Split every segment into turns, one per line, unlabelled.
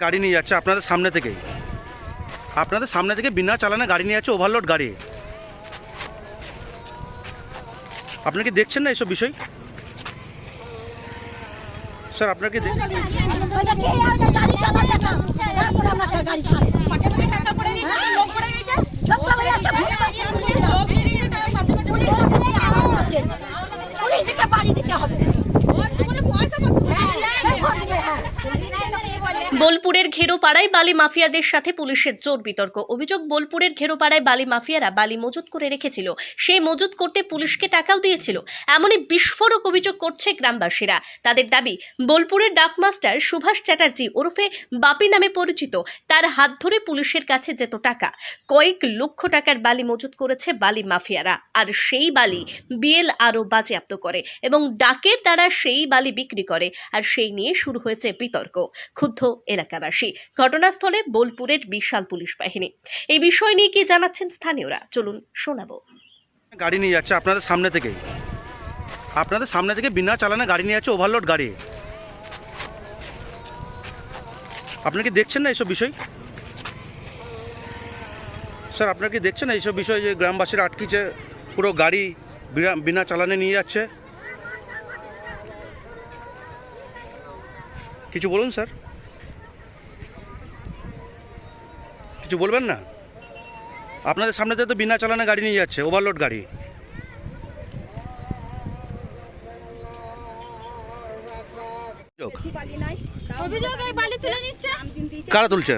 গাড়ি নিয়ে যাচ্ছে আপনাদের সামনে থেকেই আপনাদের সামনে থেকে বিনা চালানে গাড়ি নিয়ে যাচ্ছে ওভারলোড গাড়ি। আপনি কি দেখছেন না এইসব বিষয়? স্যার, আপনার কি দেখ-
গাড়ি চালাতে না তারপর আমরা গাড়ি ছাড়ি ছোট্ট করে আছে ঘুষ খাইয়ে পুলিশ দিকে দিতে হবে হ্যাঁ, ভোট দিবে, হ্যাঁ।
বোলপুরের ঘেরোপাড়ায় বালি মাফিয়াদের সাথে পুলিশের জোর বিতর্ক। অভিযোগ, বোলপুরের ঘেরোপাড়ায় বালি মাফিয়ারা বালি মজুত করে রেখেছিল। সেই মজুত করতে পুলিশকে টাকাও দিয়েছিল। এমনই বিস্ফোরক অভিযোগ করছে গ্রামবাসীরা। তাদের দাবি, বোলপুরের ডাকমাস্টার সুভাষ চ্যাটার্জি ওরফে বাপি নামে পরিচিত। তার হাত ধরে পুলিশের কাছে যেত টাকা। কয়েক লক্ষ টাকার বালি মজুত করেছে বালি মাফিয়ারা। আর সেই বালি বিএল আরও বাজেয়াপ্ত করে এবং ডাকের দ্বারা সেই বালি বিক্রি করে। আর সেই নিয়ে শুরু হয়েছে বিতর্ক। ক্ষুব্ধ এলাকাবাসী। ঘটনাস্থলে বোলপুরের বিশাল পুলিশ বাহিনী। এই বিষয় নিয়ে কি জানাচ্ছেন স্থানীয়রা? চলুন শোনাবো।
গাড়ি নিয়ে যাচ্ছে আপনাদের সামনে থেকেই। আপনাদের সামনে থেকে বিনা চালানে গাড়ি নিয়ে যাচ্ছে ওভারলোড গাড়ি। আপনি কি দেখছেন না এইসব বিষয়? স্যার, আপনার কি দেখছেন না এইসব বিষয় যে গ্রামবাসীরা আটকিছে পুরো গাড়ি বিনা চালানে নিয়ে যাচ্ছে। কিছু বলুন, স্যার। কিছু বলবেন না? আপনাদের সামনে তো বিনা চালানে গাড়ি নিয়ে যাচ্ছে ওভারলোড গাড়ি।
অভিযোগ এই বালি তুলে নিচ্ছে?
কারা তুলছে?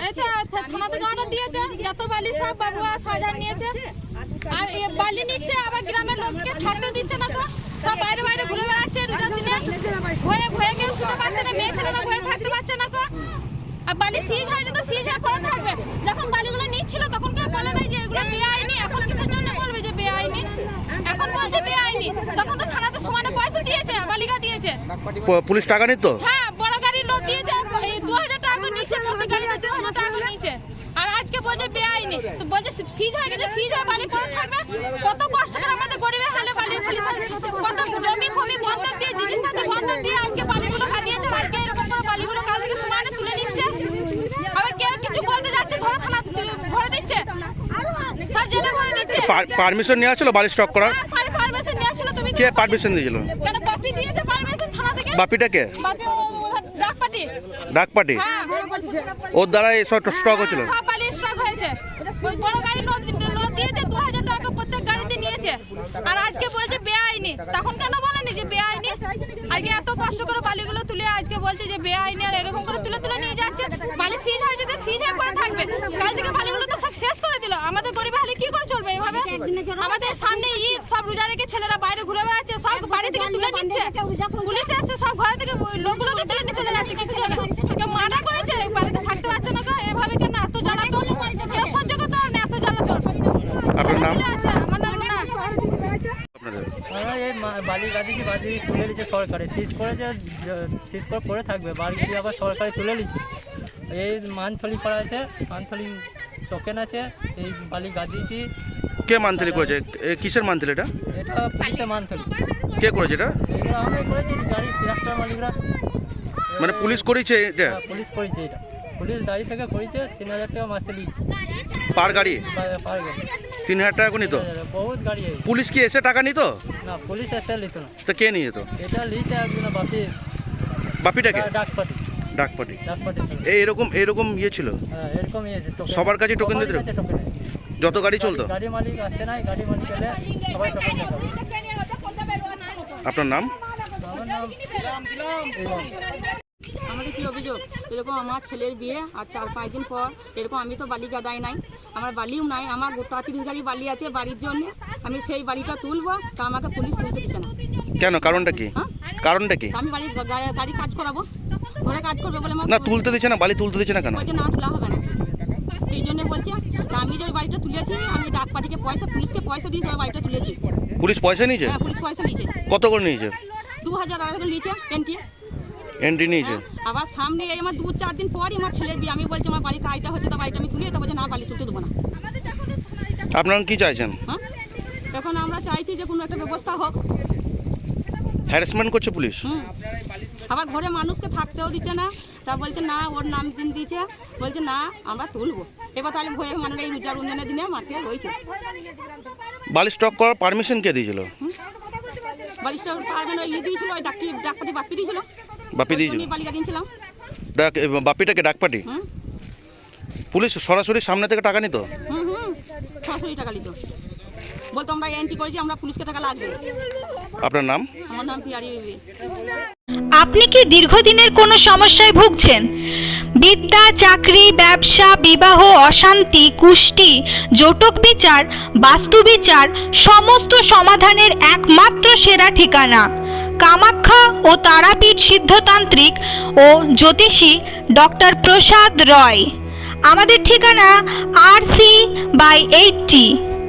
এই তো থা- থানা থেকে অর্ডার দিয়েছে যত বালি সব বাবুয়া সাজান নিয়েছে। আর বালি নিচ্ছে আবার গ্রামের লোককে থাকতে দিচ্ছে না তো? সব বাইরে বাইরে ঘুরে বেড়াচ্ছে রোজার দিনে। ভয়ে ভয়ে কেউ শুতে পারছে না মেয়ে ছেলেরা ভয়ে থাকতে পারছে না তো আর বালি সিজ হয়েছে তো সিজ হয়ে পড়ে থাকবে যখন বালিগুলো নিচ্ছিল তখন কেউ বলে নাই যে এগুলো বেআইনি। এখন কিসের জন্য বলবে যে বেআইনি? এখন বলছে বেআইনি। তখন তো থানাতে সমানে পয়সা দিয়েছে বালিকা দিয়েছে।
পুলিশ টাকা নিত
হ্যাঁ বড় গাড়ির লোক দিয়েছে দু হাজার টাকা নিচ্ছে গাড়িতে দু হাজার টাকা নিচ্ছে। আর আজকে বলছে বেআইনি। তো বলছে সিজ হয়ে গেছে সিজ হয়ে বালি পড়ে থাকবে কত কষ্ট করে আমাদের গরিবের হালে বালি পুলিশ কত জমি ফমি বন্ধক দিয়ে জিনিসপাতি বন্ধক দিয়ে আজকে বালিগুলো কাটিয়েছে আর আজকে এরকম করে বালিগুলো কাল থেকে সমানে তুলে নিচ্ছে আবার কেউ কিছু বলতে যাচ্ছে ধরে থানা ভরে দিচ্ছে সব জেলে ভরে দিচ্ছে
পারমিশন নেওয়া ছিল বালি স্টক করার?
হ্যাঁ
কে পারমিশন দিয়েছিল?
কেন বাপি দিয়েছে পারমিশন থানা থেকে?
বাপিটাকে
ডাক
পার্টি
হ্যাঁ।
ওর দ্বারা এই সব স্টক হয়েছিল?
হয়েছে। বড় গাড়ি লোড দিয়েছে দু হাজার টাকা প্রত্যেক গাড়িতে নিয়েছে। আর আজকে বলছে বেআইনি। তখন কেন বলেনি যে বেআইনি? আজকে এত কষ্ট করে বালিগুলো তুলে আজকে বলছে যে বেআইনি আর এরকম করে তুলে তুলে নিয়ে যাচ্ছে। বালি সিজ হয়েছে তো সিজ হয়ে পড়ে থাকবে। কাল থেকে বালিগুলো তো সব শেষ করে দিল। আমাদের গরিব হালে কি করে চলবে এভাবে আমাদের সামনে ঈদ সব রোজা রেখে ছেলেরা বাইরে ঘুরে বেড়াচ্ছে সব বাড়ি থেকে তুলে নিচ্ছে। পুলিশ এসছে সব ঘরে থেকে লোকগুলোকে তুলে নিয়ে চলে যাচ্ছে কিছু জন্য? কেউ মার্ডার করেছে বাড়িতে থাকতে পারছে না তো এভাবে কেন এত জ্বালাতন? কেউ সহ্য করতে পারে না এত জ্বালাতন।
আপনার নাম?
আছে আমার নাম
এই মা- বালি গাদিকে বালি তুলে নিচ্ছে সরকারে। সিজ করেছে সিজ করে পড়ে থাকবে বাড়ি আবার সরকারে তুলে নিচ্ছে। এই মানথলি করা আছে মানথলি টোকেন আছে এই বালি গাদিয়েছি
কে মান্থলি করেছে? এ কিসের মান্থলি এটা?
এটা পুলিশের মানথলি।
কে করেছে এটা?
এগুলো আমরা করেছি গাড়ি ট্রাক্টর মালিকরা।
মানে পুলিশ করেছে এটা?
হ্যাঁ, পুলিশ করেছে এটা। পুলিশ গাড়ি থেকে করেছে তিন হাজার টাকা মাসে লিখছে
পার গাড়ি?
পার গাড়ি।
তিন হাজার টাকা করে নিত
বহুত গাড়ি।
পুলিশ কি এসে টাকা নিত?
না পুলিশ এসে লিত না।
তো কে নিয়ে যেত?
এটা লিখছে একজন বাপি।
বাপিটাকে?
ডাকপাটি।
ডাক পার্টি
ডাকপাটি।
এই এরকম এরকম ইয়ে ছিল?
হ্যাঁ এরকম ইয়েছে টোকেন
সবার কাছে দিতে
টোকেন আছে।
যত গাড়ি চলতো?
গাড়ি মালিক আসছে নাই গাড়ি মালিক এলে সবাই
আপনার নাম?
আমাদের কি অভিযোগ? এরকম আমার ছেলের বিয়ে আর চার পাঁচ দিন পর এরকম আমি তো বালি গাদাই নাই। আমার বালিও নাই আমার গোটা তিন গাড়ি বালি আছে বাড়ির জন্য। আমি সেই বালিটা তুলবো তা আমাকে পুলিশ তুলতে দিচ্ছে না।
কেন? কারণটা কি?
হ্যাঁ?
কারণটা কি?
আমি বাড়ির গাড়ি কাজ করাবো ঘরে কাজ করব বলে আমার
না তুলতে দিচ্ছে না বালি তুলতে দিচ্ছে না কেন?
না তোলা হবে না। এই জন্য বলছে আমি যে ওই বাড়িটা তুলেছি আমি ডাক পার্টিকে পয়সা পুলিশকে পয়সা দিয়ে ওই বাড়িটা তুলেছি।
পুলিশ পয়সা নিয়েছে?
হ্যাঁ পুলিশ পয়সা নিয়েছে।
কত করে নিয়েছে?
দু হাজার আড়াই করে নিয়েছে এনটি
এন্ট্রি নিয়েছে?
আবার সামনে এই আমার দু চার দিন পরই আমার ছেলের বিয়ে। আমি বলছি আমার বাড়ি কাজটা হচ্ছে তা বাড়িটা আমি তুলে তো বলছে না বাড়ি তুলতে দেবো না।
আপনারা কি চাইছেন?
হ্যাঁ এখন আমরা চাইছি যে কোনো একটা ব্যবস্থা হোক।
হ্যারাসমেন্ট করছে পুলিশ?
আবার ঘরে মানুষকে থাকতেও দিচ্ছে না। তা বলছে না ওর নাম দিন দিয়েছে। বলছে না আমরা তুলবো। এবার তাহলে ভয়ে মানুষ এই রোজা রঞ্জনের দিনে মাঠে রয়েছে।
বালি স্টক করার পারমিশন কে দিয়েছিল?
বালিশটা পারবেন ওই ইয়ে দিয়েছিল ওই ডাক্তি ডাক্তারি বাপ্পি দিয়েছিল।
বাপি দিয়েছিল?
বালিকা দিয়েছিলাম।
ডাক বাপিটাকে ডাকপাটি? পুলিশ সরাসরি সামনে থেকে টাকা নিত?
হুম হুম। ছশো টাকা নিত। বলতো আমরা এন্ট্রি করেছি আমরা পুলিশকে টাকা লাগবে।
আপনার নাম?
আপনি কি দীর্ঘদিনের কোনো সমস্যায় ভুগছেন? বিদ্যা, চাকরি, ব্যবসা, বিবাহ, অশান্তি, কুষ্টি, জটক বিচার, বাস্তু বিচার, সমস্ত সমাধানের একমাত্র সেরা ঠিকানা। কামাখ্যা ও তারাপীঠ সিদ্ধতান্ত্রিক ও জ্যোতিষী ডক্টর প্রসাদ রয়। আমাদের ঠিকানা R C by eighty.